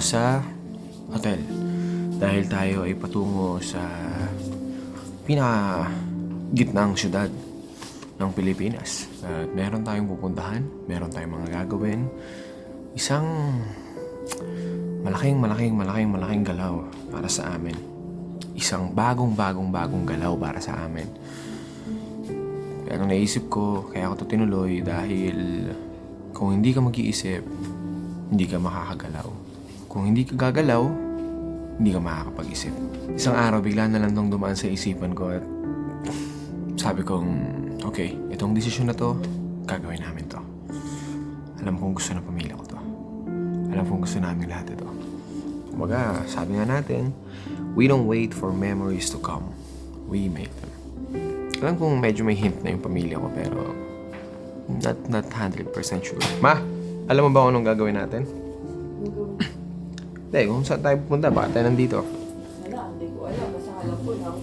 sa hotel. Dahil tayo ay patungo sa pinaka gitnang syudad ng Pilipinas. At meron tayong pupuntahan, meron tayong mga gagawin. Isang malaking, malaking, malaking, malaking galaw para sa amin. Isang bagong, bagong, bagong galaw para sa amin. Kaya nung naisip ko, kaya ako to tinuloy dahil kung hindi ka mag-iisip, hindi ka makakagalaw. Kung hindi ka gagalaw, hindi ka makakapag-isip. Isang araw, bigla na lang tong dumaan sa isipan ko at sabi kong, okay, itong desisyon na to, gagawin namin to. Alam kong gusto ng pamilya ko to. Alam kong gusto namin lahat ito. Kumbaga, sabi nga natin, we don't wait for memories to come. We make them. Alam kong medyo may hint na yung pamilya ko, pero not, not 100% sure. Ma, alam mo ba kung anong gagawin natin? Hindi, kung saan tayo pupunta, baka tayo nandito. Wala, hindi ko alam. Basta alam ko lang.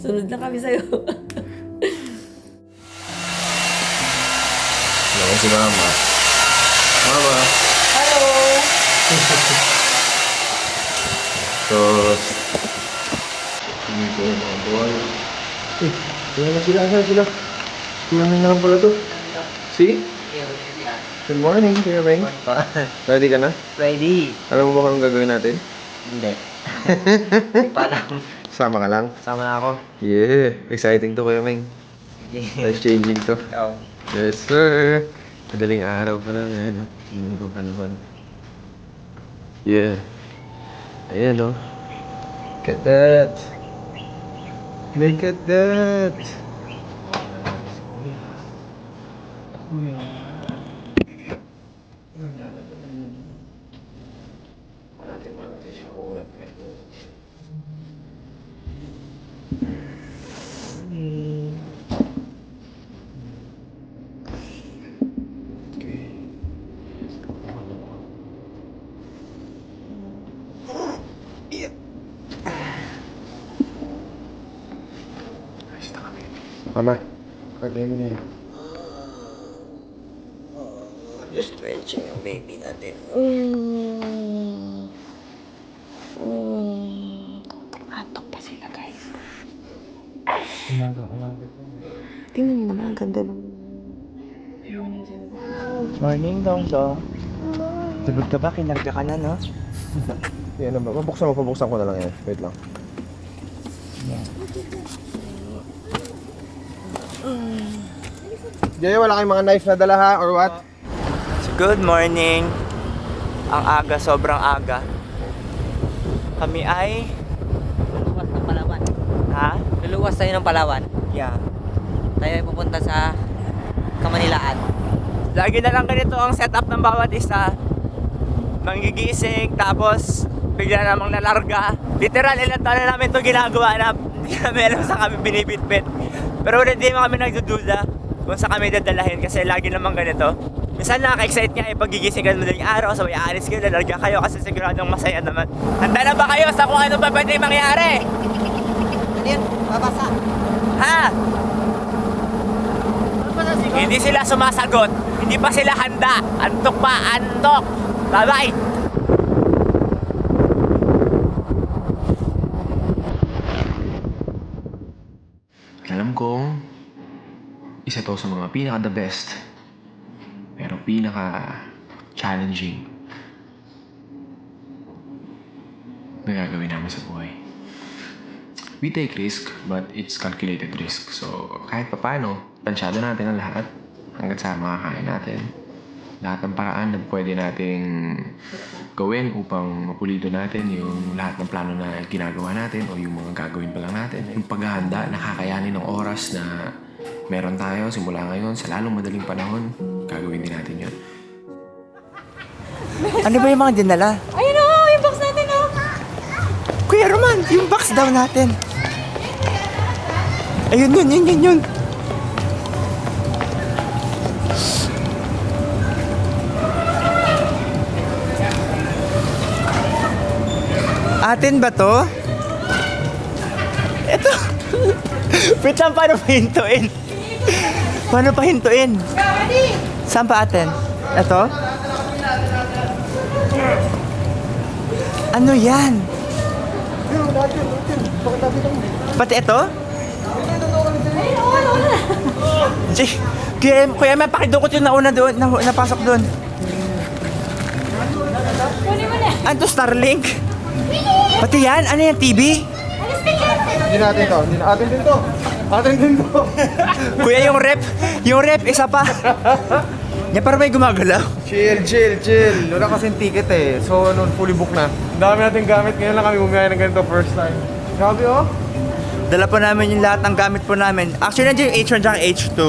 Sunod na kami sa'yo. Alam si Mama. Mama. Hello! So, hindi ko yung mga boy. Eh, kaya na sila, saan sila? Kaya na lang pala to. See? Good morning, Kuya Beng. Ready ka na? Ready? Alam mo ba kung gagawin natin? Hindi. Paano? Sama ka lang. Sama na ako. Yeah, exciting to Kuya Beng. Life changing to. Oo. Yes, sir. Madaling araw pa lang yan. Hindi ko kanuhan. Yeah. Ayan, oh. Look at that. Look at that. Mama, kagaya mo na yan. Just stretching yung baby natin. Mm. Mm. Antok pa sila, guys. Umaga, umaga. Tingnan niyo naman, ang ganda ng... Morning, Dong Dong. Tulog ka ba? Kinarga ka na, no? Yan naman. Pabuksan mo, pabuksan ko na lang yan. Wait lang. Jay, wala kayong mga knife na dala ha, or what? Good morning. Ang aga, sobrang aga. Kami ay... Luluwas ng Palawan. Ha? Luluwas tayo ng Palawan. Yeah. Tayo ay pupunta sa Kamanilaan. Lagi na lang ganito ang setup ng bawat isa. Mangigising, tapos bigla namang nalarga. Literal, ilan taon na namin ito ginagawa na hindi namin alam sa kami binibitbit. Pero wala din kami nagdududa kung sa kami dadalahin kasi lagi namang ganito. Minsan nakaka-excite nga eh, pagigising ka madaling araw, sabay alis kayo, lalarga kayo kasi siguradong masaya naman. Handa na ba kayo sa kung ano pa pwede mangyari? Ano yun? Babasa. Ha? Hindi sila sumasagot. Hindi pa sila handa. Antok pa, antok. Bye-bye. Alam kong isa sa mga pinaka the best pero pinaka challenging na gagawin namin sa buhay. We take risk, but it's calculated risk. So, kahit papano, tansyado natin ang lahat hanggat sa makakain natin. Lahat ng paraan na pwede nating gawin upang mapulido natin yung lahat ng plano na ginagawa natin o yung mga gagawin pa lang natin. Yung paghahanda, nakakayanin ng oras na meron tayo simula ngayon sa lalong madaling panahon, gagawin din natin yun. Ano ba yung mga dinala? Ayun o! yung box natin o! Kuya Roman, yung box daw natin. Ayun yun, yun, yun, yun. Atin ba to? Ito. Wait lang, paano pahintuin? Paano pahintuin? Saan pa atin? Ito? Ano yan? Pati ito? Jay, kuya, kuya, may pakidukot yung nauna doon, na, napasok doon. Ano to, Starlink? Pati yan? Ano yan, TV? Hindi natin to. Hindi atin din to. Atin din to. Kuya, yung rep, yung rep, isa pa. Yan, parang may gumagalaw. chill, chill, chill. Wala kasing ticket eh. So, ano, fully booked na. Ang dami natin gamit. Ngayon lang kami bumiyay ng ganito first time. Grabe oh. Dala po namin yung lahat ng gamit po namin. Actually, nandiyan yung H1 at H2.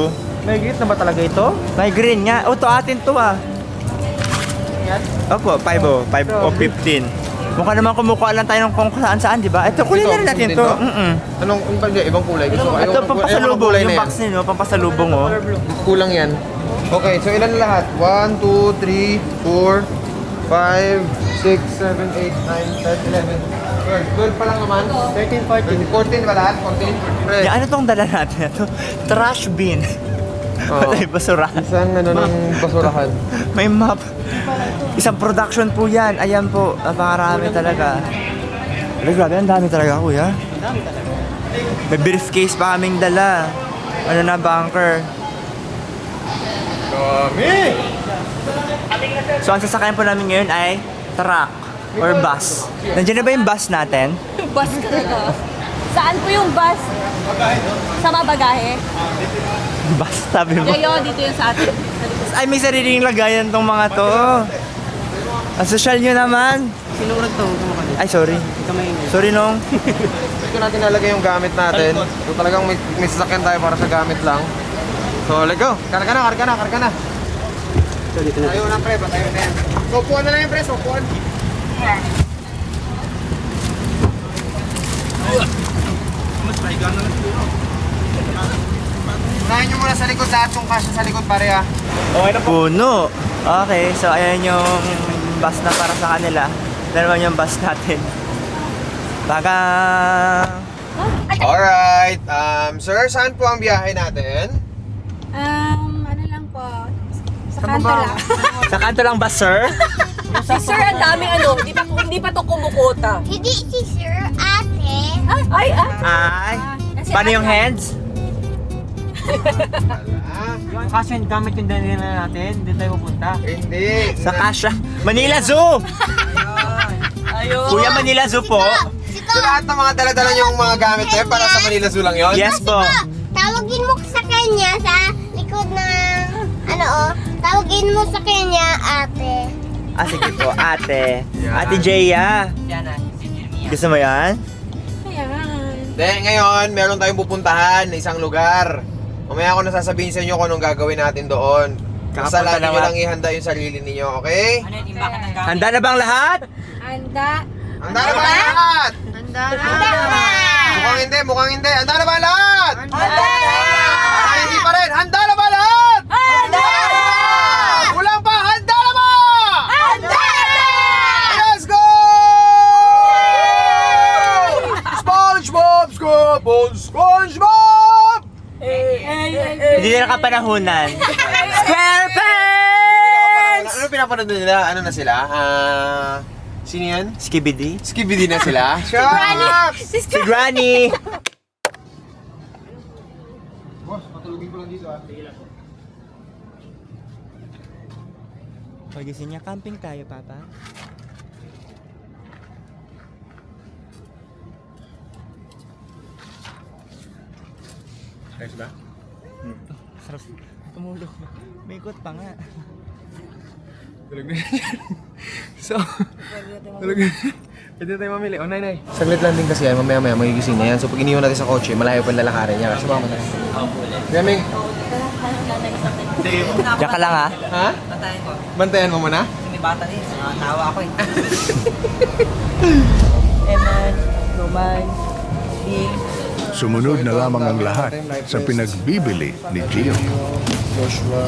May gate na ba talaga ito? May green nga. O, to atin to ah. Opo, 5 o. 5 o 15. Mukha naman kumukuha lang tayo ng kung saan saan, di ba? Ito, Ito, na rin natin din to. to? Mm-mm. Anong, kung ba, ibang kulay? Gusto ko. Ito, ng pampasalubong. kulay na Yung box nyo, pampasalubong oh. Kulang yan. Okay, so ilan lahat? 1, 2, 3, 4, 5, 6, 7, 8, 9, 10, 11, 12. 12 pa lang naman. 13, 14. 14 ba lahat? 14? Pre. Yan, ano tong dala natin? Ito, trash bin. Oo. Patay, basura. Isang ano ng basurahan. May map. Isang production po yan. Ayan po, napakarami talaga. Pero grabe, ang dami talaga, kuya. May briefcase pa kaming dala. Ano na, bunker. Dami! So, ang sasakyan po namin ngayon ay truck or bus. Nandiyan na ba yung bus natin? Bus ka na. Saan po yung bus? Sa mabagahe? Bus, sabi mo. Gayo, dito yung sa atin. Ay, may sariling lagayan tong mga to. Ang social nyo naman. Sino to? Ay, sorry. Sorry, nong. Dito natin nalagay yung gamit natin. So talagang may, may sasakyan tayo para sa gamit lang. So, let's go. Karga na, karga na, karga na. Tayo na, pre. Tayo na yan. Sopuan na lang yan, pre. Sopuan. Unahin nyo muna sa likod lahat yung kasya sa likod, pare ah. Okay na Puno. Okay, so ayan yung bus na para sa kanila. Dalawa yung bus natin. Baka... Alright. Um, sir, saan po ang biyahe natin? Um, ano lang po, sa kanto lang. Sa kanto lang ba, sir? Si Sir, ang dami ano, hindi pa, hindi pa to kumukota. Hindi si Sir, ate. Ay, ah. Ay. Paano yung hands? Ah, Kasi yung gamit yung dala natin, doon tayo pupunta. hindi. Sa Kasha. Manila Zoo! Ayun. Kuya Manila Zoo po. So lahat ng mga dala-dala yung mga gamit eh, para sa Manila Zoo lang yun? Yes po. Tawagin mo sa kanya sa likod ng, ano oh, tawagin mo sa kanya, ate. Ah, sige po. Ate. Yan. Ate Jaya. Yan na, si Jeremy. Gusto mo yan? Ayan. Hindi, ngayon, meron tayong pupuntahan na isang lugar. Mamaya ako nasasabihin sa inyo kung anong gagawin natin doon. Basta Kakapunta lagi nyo lang ihanda yung sarili ninyo, okay? Ano yung timbakan ng gamit? Handa na bang lahat? Handa. Handa na ba lahat? Handa na. Mukhang hindi, mukhang hindi. Handa na ba lahat? Handa na. Hindi pa rin. Handa na ba lahat? Handa na. Kulang pa. Handa na ba? Handa na. Let's go! SpongeBob SquarePants! SpongeBob! Hindi na nakapanahunan. Square Pants! Ano pinapanood nila? Ano na sila? Ah... sino yan? Skibidi? Skibidi na sila? Shucks! Si Granny! Boss, matulugin ko lang dito ah. Pagising niya, camping tayo, Papa. Ayos ba? Sarap. Tumulog. May ikot pa nga. Tulog na yan. so, tulog na Pwede tayo mamili. O, nay, nay. Saglit lang din kasi yan. Mamaya maya magigising na yan. So, pag iniwan natin sa kotse, malayo pa lalakarin niya. Kasi mama na. Gaming. Diyan ka lang, ha? Ha? Tatayin ko. Bantayan mo muna? May bata rin. Ah, Tawa ako eh. Eman, Roman, Big. Sumunod na lamang ang lahat sa pinagbibili ni Gio. Joshua,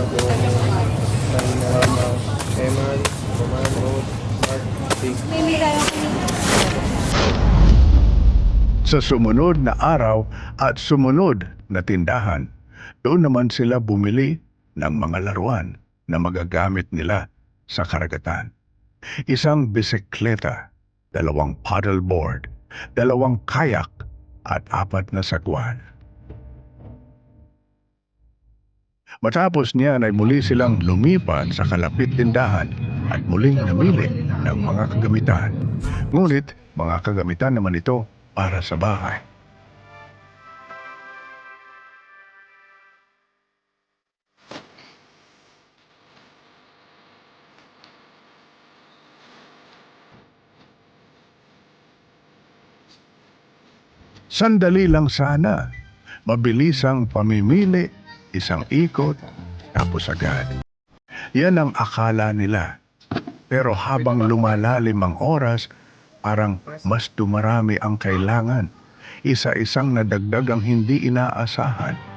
Eman, Roman, Rod, Mark. Sa sumunod na araw at sumunod na tindahan, doon naman sila bumili ng mga laruan na magagamit nila sa karagatan. Isang bisikleta dalawang paddleboard, dalawang kayak at apat na sagwan. Matapos niyan ay muli silang lumipat sa kalapit tindahan at muling namili ng mga kagamitan. Ngunit mga kagamitan naman ito para sa bahay. Sandali lang sana. Mabilis ang pamimili, isang ikot, tapos agad. Yan ang akala nila. Pero habang lumalalim ang oras, parang mas dumarami ang kailangan. Isa-isang nadagdag ang hindi inaasahan.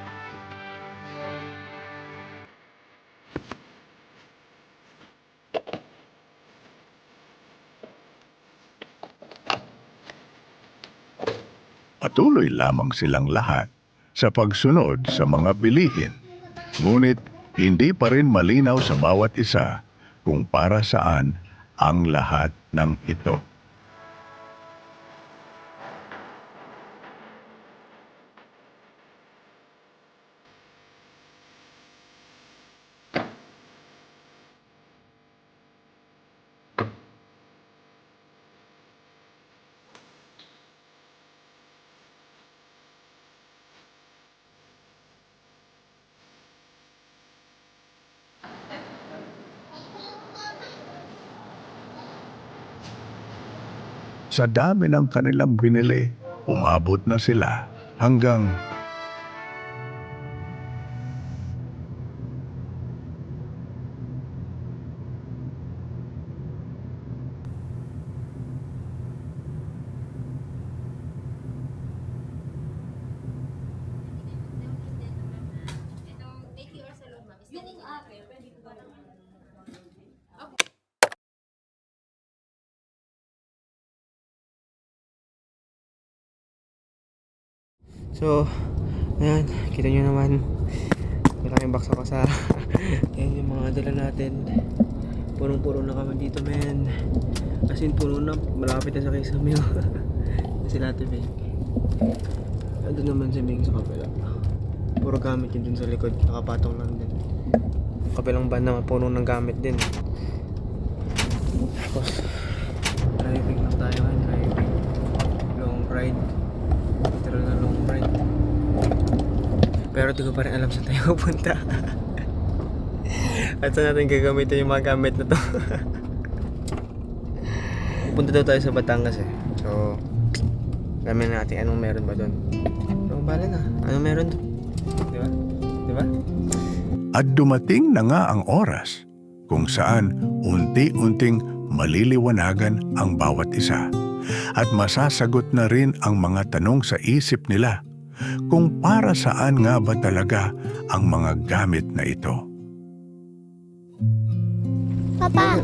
Patuloy lamang silang lahat sa pagsunod sa mga bilihin. Ngunit hindi pa rin malinaw sa bawat isa kung para saan ang lahat ng ito. Sa dami ng kanilang binili, umabot na sila hanggang So, ayan, kita nyo naman. Malaking box ako sa... ayan yung mga dala natin. Punong-puno na kami dito, men. As in, puno na. Malapit na sa kay Samuel. si Lati Bing. Ando naman si Bing sa kapila. Puro gamit yun dun sa likod. Nakapatong lang din. Kapilang band naman, puno ng gamit din. Tapos, driving lang tayo ngayon. Driving. Long ride. Literal na long ride. Pero di ko pa rin alam saan tayo pupunta. At saan natin gagamitin yung mga gamit na to. Punta daw tayo sa Batangas eh. So, alamin natin anong meron ba doon. Pero bala na. Anong meron doon? Di ba? Di ba? at dumating na nga ang oras kung saan unti-unting maliliwanagan ang bawat isa at masasagot na rin ang mga tanong sa isip nila kung para saan nga ba talaga ang mga gamit na ito. Papa,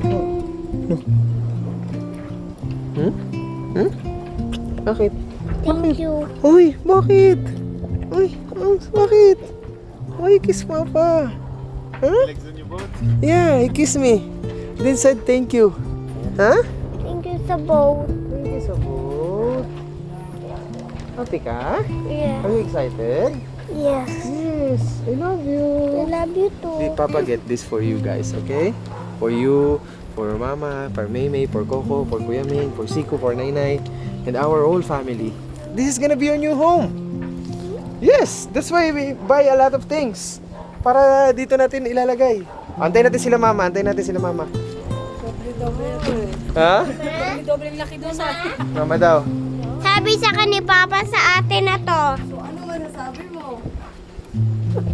Bakit? thank you. Uy, bakit? Uy, bakit? Why kiss Papa? Huh? Yeah, he kissed me. Then said thank you. Huh? Thank you sa boat. Happy ka? Yeah. Are you excited? Yes. Yes, I love I you. love you too. Did Papa get this for you guys, okay? For you, for Mama, for Maymay, for Coco, for Kuya Ming, for Siko, for Nainay, and our whole family. This is gonna be your new home. Yes, that's why we buy a lot of things. Para dito natin ilalagay. Antayin natin sila mama, antayin natin sila mama. Ha? Doble laki doon sa... Mama daw. Sabi sa ni Papa sa atin na to. Ano masasabi mo?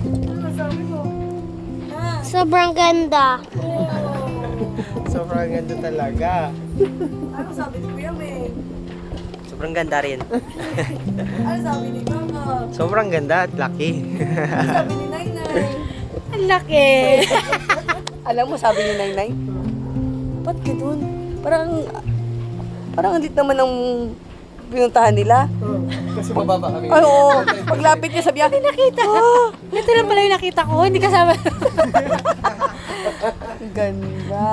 Ano masasabi mo? Sobrang ganda. Sobrang ganda talaga. Ano sabi ni Kuya May? Sobrang ganda rin. Ano sabi ni Mama? Sobrang ganda at laki. Sabi ni Nainay? Ang laki. Alam mo, sabi ni Nainay? Ba't ganun? Parang... Parang andit naman ang pinuntahan nila. Kasi mababa kami. Ay, oo. Paglapit niya, sabi niya, nakita. Oh, Ito lang pala yung nakita ko. Hindi kasama. ganda.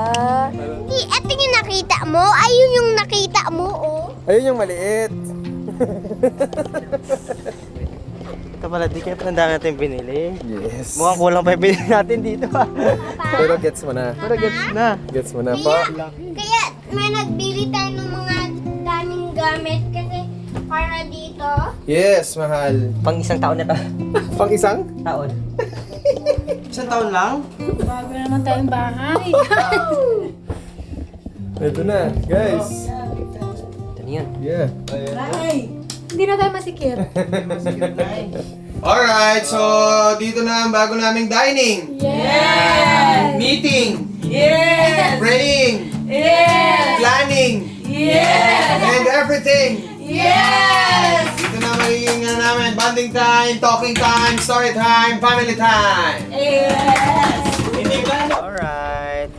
Di, ito yung nakita mo. Ayun yung nakita mo, oh. Ayun yung maliit. Ito pala, di kaya ang dami natin binili. Yes. Mukhang kulang pa yung binili natin dito ah. Pero gets mo na. Pero gets na. Gets mo na po. Kaya, kaya may nagbili tayo ng mga daming gamit para dito. Yes, mahal. Pang isang taon na to. Pang isang? taon. Isang taon lang? Bago naman tayong bahay. Ito na, guys. Ito na yun. Yeah. Hindi na tayo masikip. Alright, so dito na ang bago naming dining. Yes! Meeting. Yes! Praying. Yes! Planning. Yes! And everything. Yes! Dito na magiging ano namin, bonding time, talking time, story time, family time. Alright.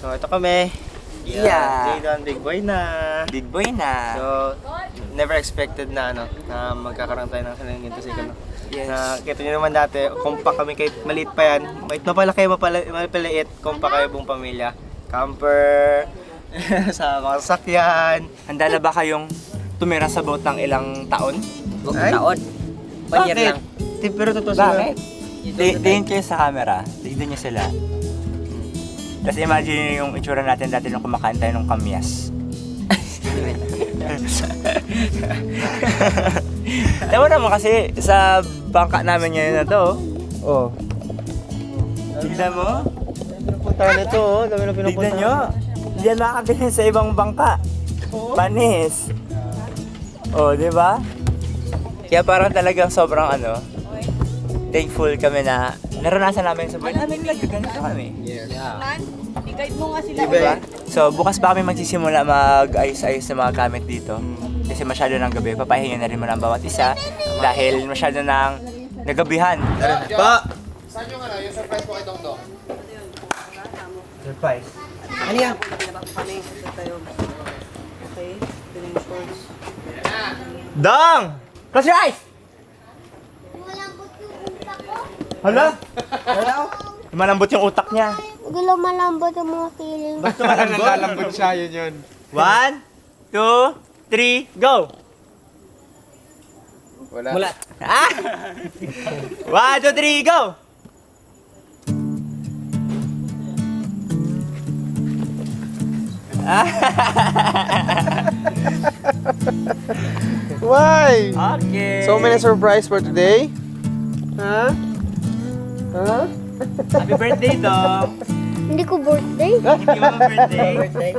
So, ito kami. Yeah. Dito ang big boy na. Big boy na. So, never expected na ano, na magkakaroon tayo ng salamin ganito sa no? Yes. Na kita nyo naman dati, kumpa kami kahit maliit pa yan. Kahit mapalaki, mapala, mapaliit, kumpa kayo buong pamilya. Camper, sa mga sasakyan. Handa na ba kayong tumira sa boat ng ilang taon? Huwag Ay. taon. One year Bakit? lang. Di, pero totoo sila. Bakit? Di- Tingin kayo sa camera. Tignan niyo sila. Tapos imagine niyo yung itsura natin dati nung kumakain tayo ng kamyas. Tawa naman kasi sa bangka namin ngayon na to. Oh. Tignan mo. Pinupunta nito, oh. Dami na pinupunta. Tignan nyo. Hindi yan sa ibang bangka. Panis. Oh, di ba? Kaya parang talagang sobrang ano, thankful kami na naranasan namin sa buhay namin nagkaganito kami. I-guide mo nga sila. Diba? So, bukas pa kami magsisimula mag-ayos-ayos ng mga gamit dito. Kasi masyado ng gabi, papahinga na rin mo ng bawat isa dahil masyado ng nagabihan. Pa! Surprise. Ano yan? Dong! Close your eyes! Malambot yung utak ko. Hala? Malambot yung utak niya. Gulo malambot yung mga feeling. Nalalambot siya, yun yun. One, two, three, go! Wala. Mula. Ah! One, two, three, go! Why? Okay. So many surprise for today? Ha? Ha? Happy birthday, Dong! Hindi ko birthday. Happy mo birthday.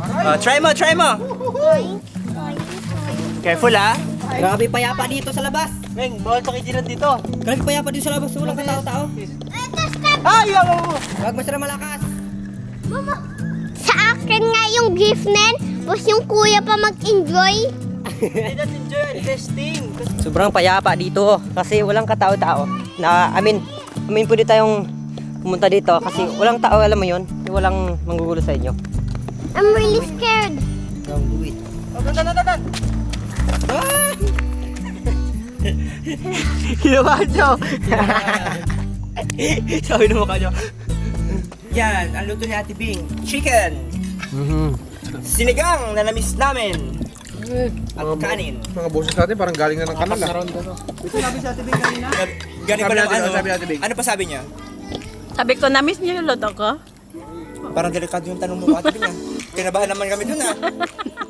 Oh, try mo, try mo! Careful, ah! Grabe payapa dito sa labas. Meng, bawal pakijiran dito. Grabe payapa dito sa labas. Walang katao-tao. Ay, yaw! Huwag masyado malakas. Mama, sa akin nga yung gift nen, tapos yung kuya pa mag-enjoy. Enjoy testing. Sobrang payapa dito kasi walang katao-tao. Na, I mean, I mean, pwede tayong pumunta dito kasi walang tao, alam mo yun. Walang manggugulo sa inyo. I'm really scared. Don't do it. Oh, dan, dan, dan, dan. Ginawa nyo! Sabi na mukha nyo. Yan, ang luto ni Ate Bing. Chicken! Sinigang na namiss namin. At kanin. Mga boses natin parang galing na ng kanal. ah. Galing Sabi pa lang natin, ano? sabi natin, Bing. Ano pa sabi niya? Sabi ko, na-miss niyo yung luto ko? Parang delikado yung tanong mo, Ate Bing ah. Kinabahan naman kami dun ah.